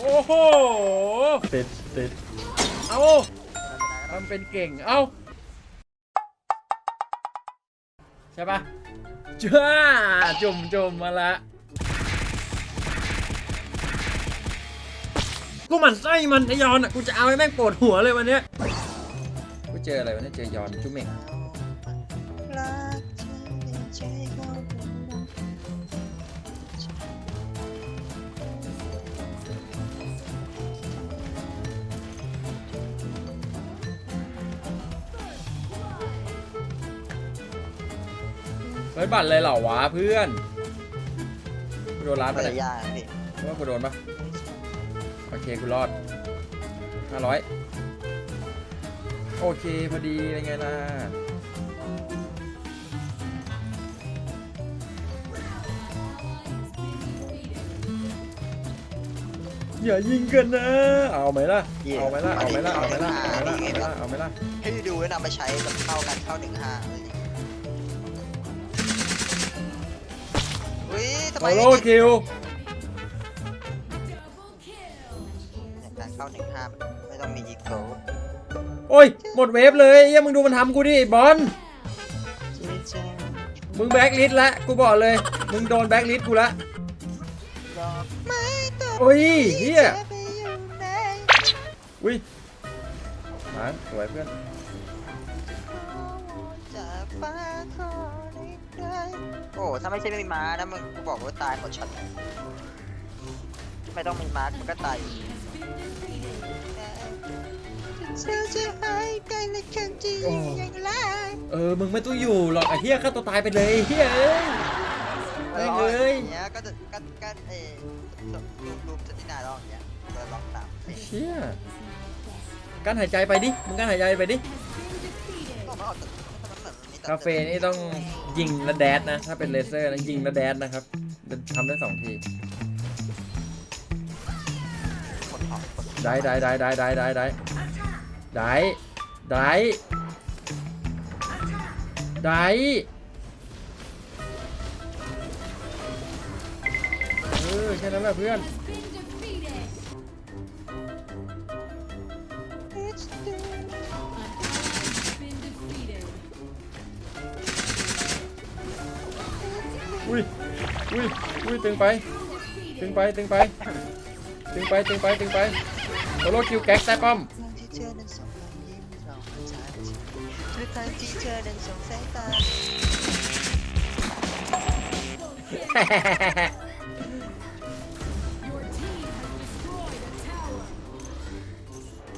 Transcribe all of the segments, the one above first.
โอ้โห ติดติดเอาทำเป็นเก่ง เอาใช่ปะจ้าจุ่มจุ่มมาละ กูหมันไส้มันไอยอนอะ กูจะเอาให้แม่งปวดหัวเลยวันเนี้ย กูเจออะไรวันนี้เจอยอนจุ๊มเม่ง เฮ้ยบัตรเลยเหรอวะเพื่อนกูโดนร้านไปภรรเลยยาพี่ว่ากูโดนปะโอเคกูรอดห้าร้อยโอเคพอดีอะไรไงล่ะอย่ายิงกันนะ เอาไหมล่ะ เอาไหมล่ะ เอาไหมล่ะ เอาไหมล่ะ เอาไหมล่ะ เอาไหมล่ะเอาไหมล่ะให้ดูแล้วนำไปใช้แบบเข้ากันเข้าหนึ่งห้าเลย อุ้ยทำไมโซโล่คิวเนี่ยการเข้าหนึ่งห้าไม่ต้องมียิงโกโอ้ย หมดเวฟเลยเฮียมึงดูมันทำกูดิไอ้บอลมึงแบ็กลิสต์ละกูบอกเลย มึงโดนแบ็กลิสต์กูละดอกไม้ต้นโอ้ยเฮียจะไปอยู่ ไหนอุ้ยมาสวยเพื่อนจากฟ้าขอได้ได้โอ้ถ้าไม่ใช่ไม่มีม้านะมึงกูบอกว่าตายหมดช็อตไม่ต้องมีม้ามันก็ตายอยู่เธอจะหายไปในคืนที่ยังไงเออ มึงไม่ต้องอยู่หรอกไอ้เฮียฆ่าตัวตายไปเลยไอ้เฮียเอ้ยไม่เลยอย่างเงี้ยก็จะก็ก็เออรูมรูมจะที่นาร้องอย่างเงี้ยก็ร้องตามเพลงเชี่ย กั้นหายใจไปดิ มึงกั้นหายใจไปดิ คาเฟ่นี่ต้องยิงและแดดนะ ถ้าเป็นเลเซอร์นะยิงและแดดนะครับจะทำได้สองที ได้ได้ได้ได้ได้ได้ได้ได้ได้ได้เออแค่นั้นแหละเพื่อน อุ้ยอุ้ยอุ้ยตึงไป ตึงไป ตึงไป ตึงไป ตึงไป ตึงไปโซโลคิวแก๊กใต้ป้อมทางที่เธอนั้นส่งรอยยิ้มเรามาจากทุกครั้งที่เธอนั้นส่งสายตา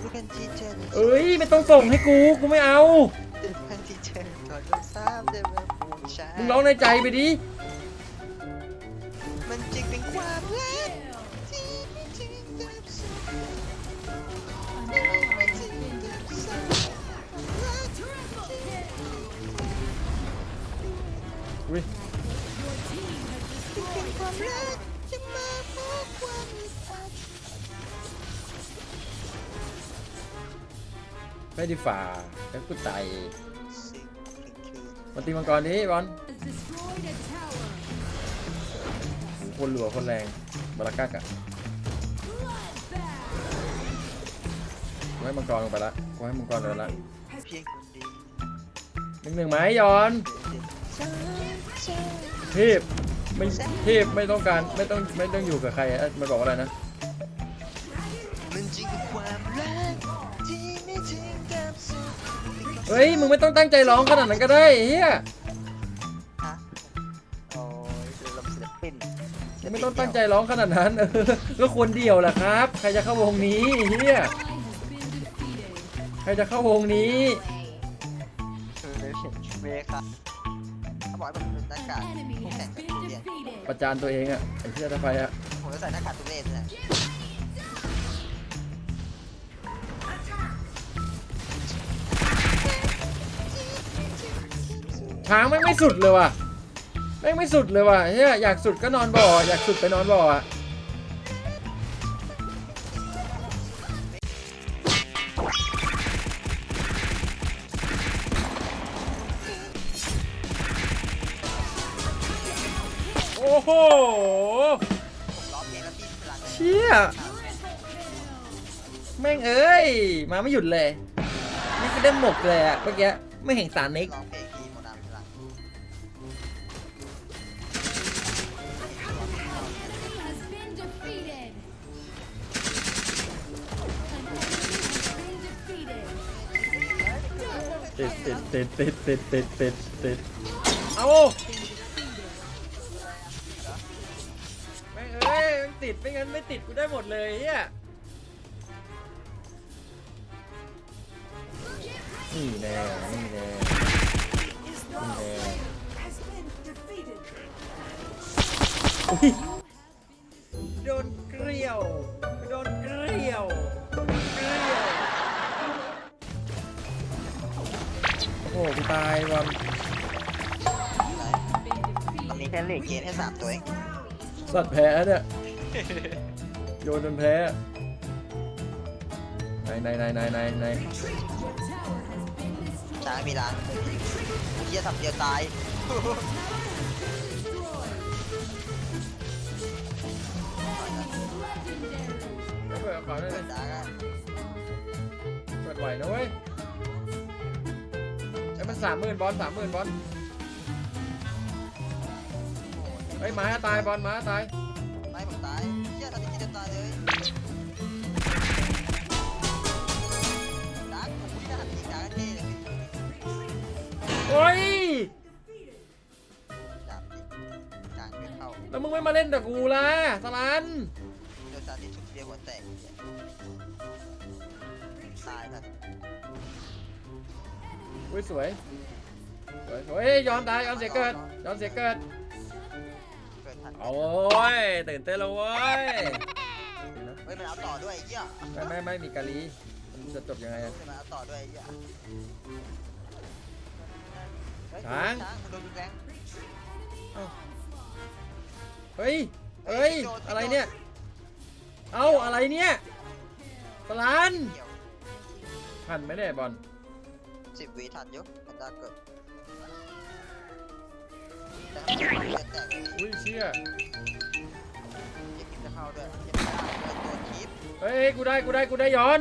ทุกครั้งที่เธอนั้นส่งเอ้ย ไม่ต้องส่งให้กู กูไม่เอา ทุกครั้งที่เธอถอดรองเท้าเดินมาปวดใจมึงร้องในใจไปดิ ความรักจะมาพบความอึดอัดไม่ดีฝ่าแล้วกูไตสิ่งหนึ่งคือมาตีมังกรดิบอลคนหลัวคนแรงบารากักอะกูให้มังกรลงไปละกูให้มังกรเลยละเพียงคนเดียวหนึ่งหนึ่งไหมยอนฉันจะเทพ ไม่เทพไม่ต้องการไม่ต้องไม่ต้องอยู่กับใครอะมันบอกว่าอะไรนะมันจึงเป็นความรักที่ไม่ถึงกับสุดเฮ้ยมึงไม่ต้องตั้งใจร้องขนาดนั้นก็ได้เฮียฮะโอ้ยคือลมศิลปินมึงไม่ต้องตั้งใจร้องขนาดนั้นเออก็คนเดียวแหละครับ ใครจะเข้าวงนี้เฮียใครจะเข้าวงนี้เออเมคาเขาบอกให้มันเป็นหน้ากากคู่แข่งกับทุ เรียนประจานตัวเองอะไอ้เชี่ยทำไมอะผมจะใส่หน้ากากทุเรศเนี่ยช้างแม่งไม่สุดเลยว่ะแม่งไม่สุดเลยว่ะเฮียอยากสุดก็นอนบ่อ อยากสุดไปนอนบ่ออะ เพลงแล้วพี่พลังเลยเชี่ยแม่งเอ้ย มาไม่หยุดเลยนี่ก็ได้หมกเลยอะเมื่อกี้ไม่เห็นสารนิกร้องเพลงดีโมดามพลัง has been defeated. An enemy has been defeated. ติดติดติดติดติดติดติดติดเอา ติดไม่งั้นไม่ติดกูได้หมดเลยเฮียนี่แน่นี่แน่นี่แน่อุ๊ยโดนเกลียว โดนเกลียวเกลียว โอ้โหกูตายวันมันมีแค่เหล็กเกณฑ์แค่สามตัวเองสัตว์แพ้เนี่ย โยนจนแพ้ไหนไหนไหนไหนไหนไหนช้างมีร้านเฮียทำเดียวตายไม่เปิดขอหน่อยเปิดิดดาร์กอะเปิดไหวนะเว้ยไอ้ยมันสามหมื่นบอลสามหมื่นบอลเฮ้ยหมาตายบอลหมาตาย โอ้ย จับดิจางไม่เข้าแล้วมึงไม่มาเล่นกับกูล่ะสลันเดี๋ยวซาดิชุดเดียวหัวแตกเหี้ยตายทันอุ้ยสวยสวยสวยเฮ้ยยอมตายยอมเสียเกิดยอมเสียเกิด เกิดทันโอ้ยตื่นเต้นแล้วเว้ยเฮ้ยมันเอาต่อด้วยไอ้เหี้ยไม่ไม่ไม่มีกาลีมันจะจบยังไงอะเฮ้ยมันเอาต่อด้วยไอ้เหี้ยเฮ้ย ช้างช้างมันโดนรุนแรงเฮ้ยเฮ้ย อะไรเนี่ย เอ้า อะไรเนี่ยสลันเกี่ยวทันไหมเนี่ยบอล สิบวิทันอยุมันจะเกิดแต่ถ้ามันเกิดแตกเลยอุ้ยเชี่ยเจ็บจะเข้าด้วยเจ็บไม่ได้เลยตัวคีบเฮ้ย กูได้ กูได้ กูได้ย้อน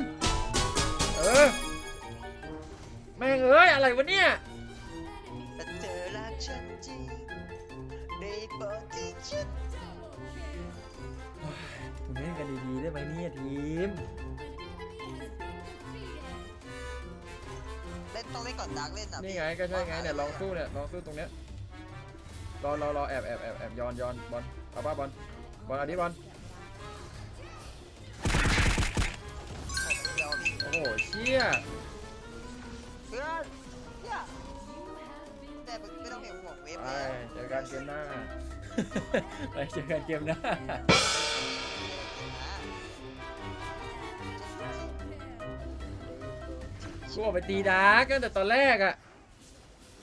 เออ แม่งเอ้ย อะไรวะเนี่ย คุณเล่นกันดีๆได้ไหมเนี่ยทีม เล่นต้องเล่นก่อนดักเล่นอะนี่ไงก็ใช่ไงเนี่ยลองสู้เนี่ยลองสู้ตรงเนี้ยรอรอรอแอบแอบแอบแอบย้อนย้อนบอลเอาป่ะบอลบอลอันนี้บอลเดียวพี่โอ้โหเชี่ยเพื่อนเนี่ยแต่มึงไม่ต้องเห็นห่วงเวฟไปแล้วเจอกันเกมหน้า ไปเจอกันเกมหน้า กูออกไปตีดาร์กตั้งแต่ตอนแรกอะ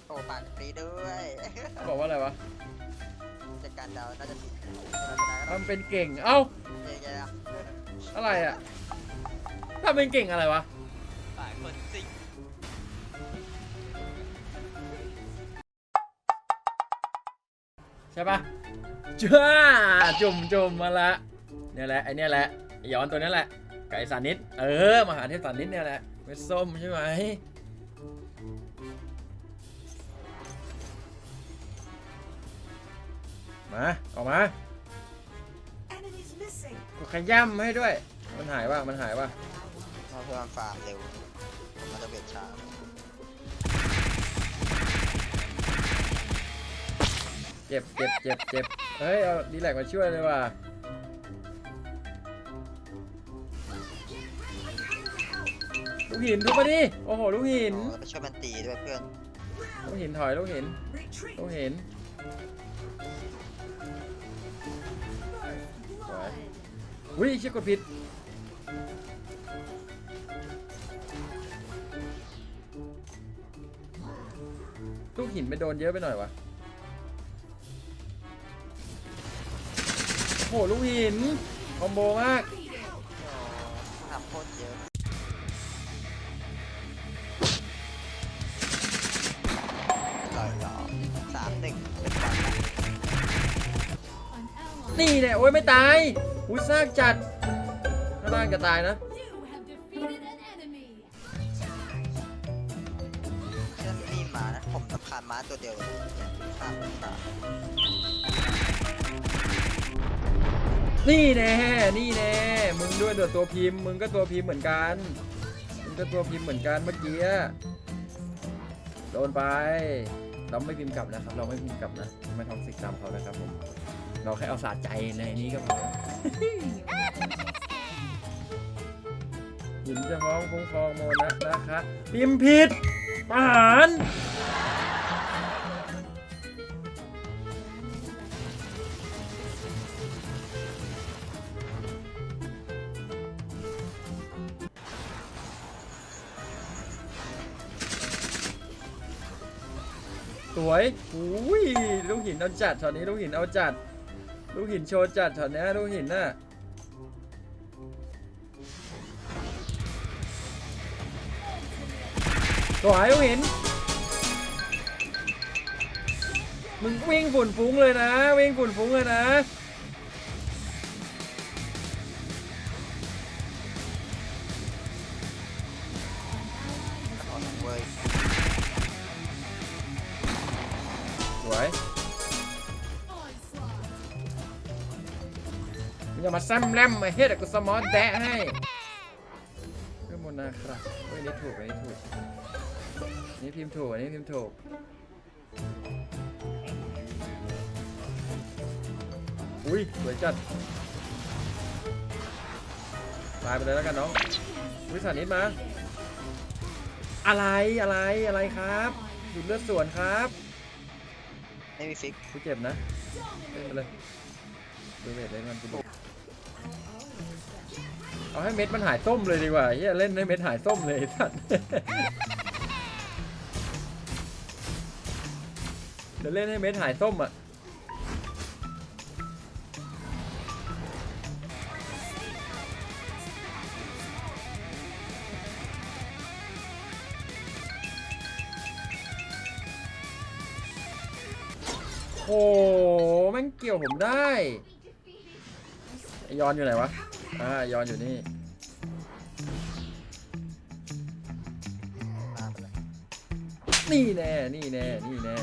โอ้ปากดีด้วยบอกว่าอะไรวะจากการเดาน่าจะผิดเราชนะก็ทำเป็นเก่ง เอ้า เย้ๆนะอะไรอะทำเป็นเก่งอะไรวะหลายคนจริงใช่ปะ จ้าจุ่มจุ่มมาละเนี่ยแหละไอเนี่ยแหละไอ้ย้อนตัวนี้แหละไก่สานิดเออมหาเทพสานิดเนี่ยแหละเม็ดส้มใช่ไหมมาออกมา Enemies missing. กูขย้ำให้ด้วย มันหายว่ะมันหายว่ะเราเพื่อมันฟาร์มเร็วผมมันจะเบียดช้าเจ็บเจ็บเจ็บเจ็บ เฮ้ย เอาดีแลกมาช่วยเลยว่ะลูกหินทุบมาดิ โอ้โห ลูกหินโอ้แล้วไปช่วยมันตีด้วยเพื่อนลูกหินถอย ลูกหิน Retreat. ลูกหินสวยอุ้ยเชี่ยกดผิด ลูกหินไปโดนเยอะไปหน่อยวะ โหลูกหิน คอมโบมากทำโคตรเยอะต่อยสอสามหนึ่งนี่แหละโอ้ยไม่ตายอุ้ยซากจัดถ้าบ้านก็ตายนะเชื่อนี่หมานะผมสำคัญม้าตัวเดียวเลามสาม นี่แน่นี่แน่มึงด้วยเดือตัวพิมพ์ มึงก็ตัวพิมพ์เหมือนกัน มึงก็ตัวพิมพ์เหมือนกันเมื่อกี้โดนไป เราไม่พิมพ์กลับนะครับ เราไม่พิมพ์กลับนะไม่ท็อกซิกตามเขานะครับผมเราแค่เอาสาใจในนี้ก็พอหินจะฟ้องคุ้มครองโมนะนะคะพิมพ์ผิดประหาร วยอุ้ยลูกหินเอาจัดช็อตนี้ลูกหินเอาจัด ลูกหินโชว์จัดช็อตนี้ลูกหินน่ะสวยลูกหิน มึงวิ่งฝุ่นฟุ้งเลยนะ วิ่งฝุ่นฟุ้งเลยนะ แซมแรมมาเฮ็ดอะกูสมอลแดะให้เรื่องมนาครับเฮ้ยอันนี่ถูกอันนี้ถูกอันนี่พิมพ์ถูกอันนี้พิมพ์ถูกอุ้ยสวยจัดตายไปเลยแล้วกันน้องวิสานิดมา อะไรอะไรอะไรครับหยุดเลือดสวนครับไม่มีฟิกกูเจ็บนะเล่นไปเลยดูเวทเล่นมันกูดู เอาให้เม็ดมันหายส้มเลยดีกว่าเฮียเล่นให้เม็ดหายส้มเลยสัตว์เดี๋ยวเล่นให้เม็ดหายส้มอะโอ้โหแม่งเกี่ยวผมได้ไอ้ยอนอยู่ไหนวะ อ่ายอนอยู่นี่มาไปเลยนี่แน่ นี่แน่ นี่แน่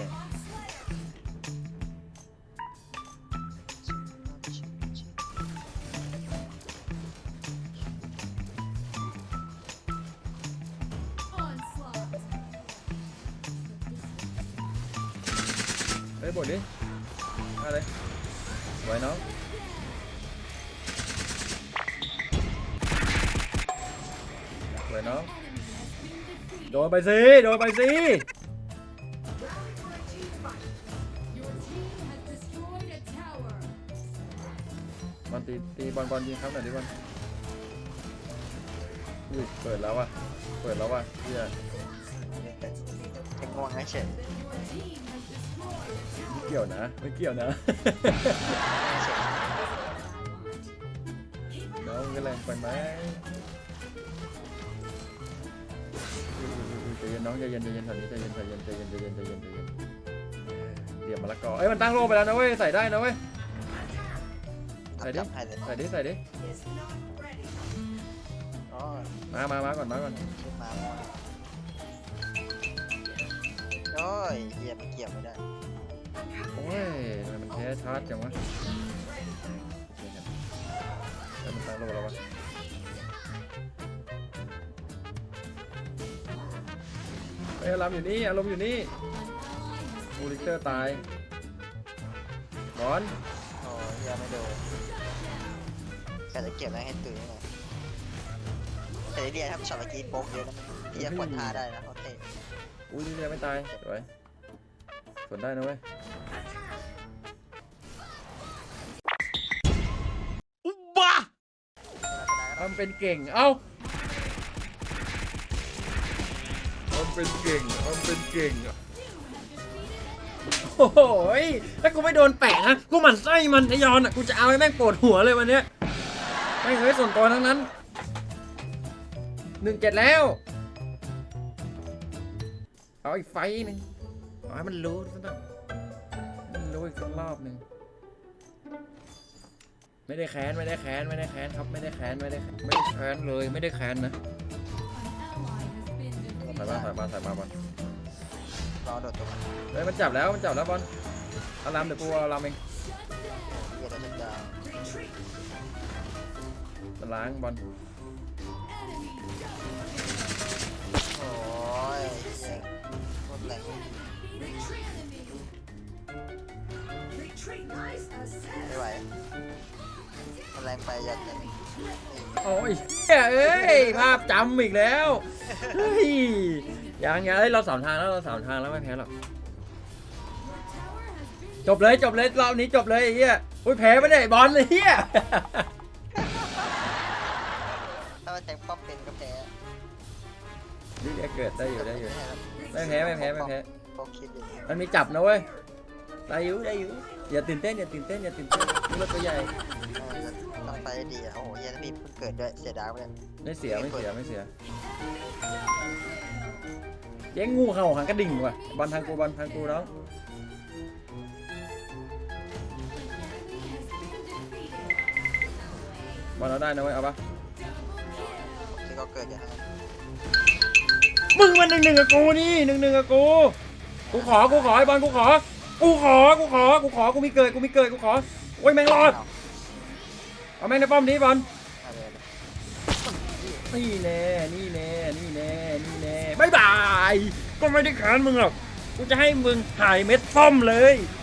Onslaught. เฮ้ยบดดิมาเลยไหวน้อง ไหวน้องโดนไปสิโดนไปสิบอลตีตีบอลบอลยิงครับหน่อยดิบอลอุ้ยเปิดแล้วว่ะเปิดแล้วว่ะเฮียจะง่วงนเฉย Your team has destroyed a ไม่เกี่ยวนะไม่เกี่ยวนะน้องก็แรงไปไหม นน้องใจเย็นใจเย็นแถวนี้ใจเย็นใจเย็นใจเย็นใจเย็นใจเย็นใจเย็นเดี๋ยวมะละกอเอ้ยมันตั้งโลไปแล้วนะเว้ยใส่ได้นะเว้ยใส่ดิจับให้เลยใส่ดิใส่ดิ Is not ready. อ๋อมามามาก่อนมาก่อนมาม่วงโอ้ยเฮียมันเกี่ยวไม่ได้โอ้ยทำไมมันแท้ชาร์จจังวะแล้วมันตั้งโลแล้ววะ เฮ้ยอารมณ์อยู่นี่อารมณ์อยู่นี่ An ally has บูลิเตอร์ตายบอลโอ้ยเฮียไม่โดนแค่จะเก็บไว้ให้ตื่นเลยแต่เรียนถ้าช็อตเมื่อกี้โป๊กเยอะนะมันเฮียกดท่าได้นะเขาเตะอุ้ยนี่เรียไม่ตายสวยสวนได้นะเว้ยทำเป็นเก่ง เอ้าทำ เป็นเก่งทำเป็นเก่งอะโอ้โหยถ้ากูไม่โดนแปะนะกูหมั่นไส้มันไอยอนอะกูจะเอาให้แม่งปวดหัวเลยวันเนี้ยไม่เคยส่วนตัวทั้งนั้นหนึ่งเจ็ดแล้ว เอาอีกไฟหนึ่งเอาให้มันรู้ซะหน่อยมันรู้อีกสักรอบหนึ่งไม่ได้แค้นไม่ได้แค้นไม่ได้แค้นครับไม่ได้แค้นไม่ได้ไม่ได้แค้นเลยไม่ได้แค้นนะ ใส่ defeated. มาใส่มาใส่มาบอลรอโดดตัวมันเฮ้ยมันจับแล้วมันจับแล้วบอลเอาลามเดี๋ยวกูเอาลามเองเกียร์โดดจัดดาว Retreat. จะล้างบอลโอ้ยเหี้ยโคตรแรง Retreat lies ไม่ ahead. ไหวมัน แรงไปยัดเลยโอ้ยเฮ้ยเอ้ยภาพจำอีกแล้วเฮ้ยยังยังเอ้ยเราสามทางแล้วเราสามทางแล้วไม่แพ้หรอกจบเลยจบเลยรอบนี้จบเลยไอ้เหี้ยอุ้ยแพ้ไม่ได้บอลเลยเหี้ยถ้ามันแทงป้อมเป็นก็แพ้นี่เดี๋ยวเกิดได้อยู่ได้อยู่ ไม่แพ้ไม่แพ้ไม่แพ้ โป๊กคิดอยู่มันมีจับนะเว้ยได้อยู่ได้อยู่อย่าตื่นเต้นอย่าตื่นเต้นอย่าตื่นเต้นนี่รถตัวใหญ่ ดีอะโอ้โหเฮียถ้าพี่เพิ่งเกิดด้วยเสียดายไปเลยไม่เสียไม่เสียไม่เสียเจ๊งงูเห่าหางกระดิ่งว่ะบอลทางกูบอลทางกูน้องบอลเราได้นะเว้ยเอาปะที่เขาเกิดอย่างนั้นมึงมันหนึ่งหนึ่งกับกูนี่หนึ่งหนึ่งกับกูกูขอกูขอไอ้บอลกูขอ กูขอกูขอกูขอกูมีเกิดกูมีเกิดกูขอโอ้ยแม่งรอด เอาเอาแม่งในป้อมนี้บอลเอาเลยนี่แน่นี่แน่นี่แน่นี่แน่บายบาย ก็ไม่ได้ขานมึงหรอก กูจะให้มึงหายเม็ดส้มเลยเ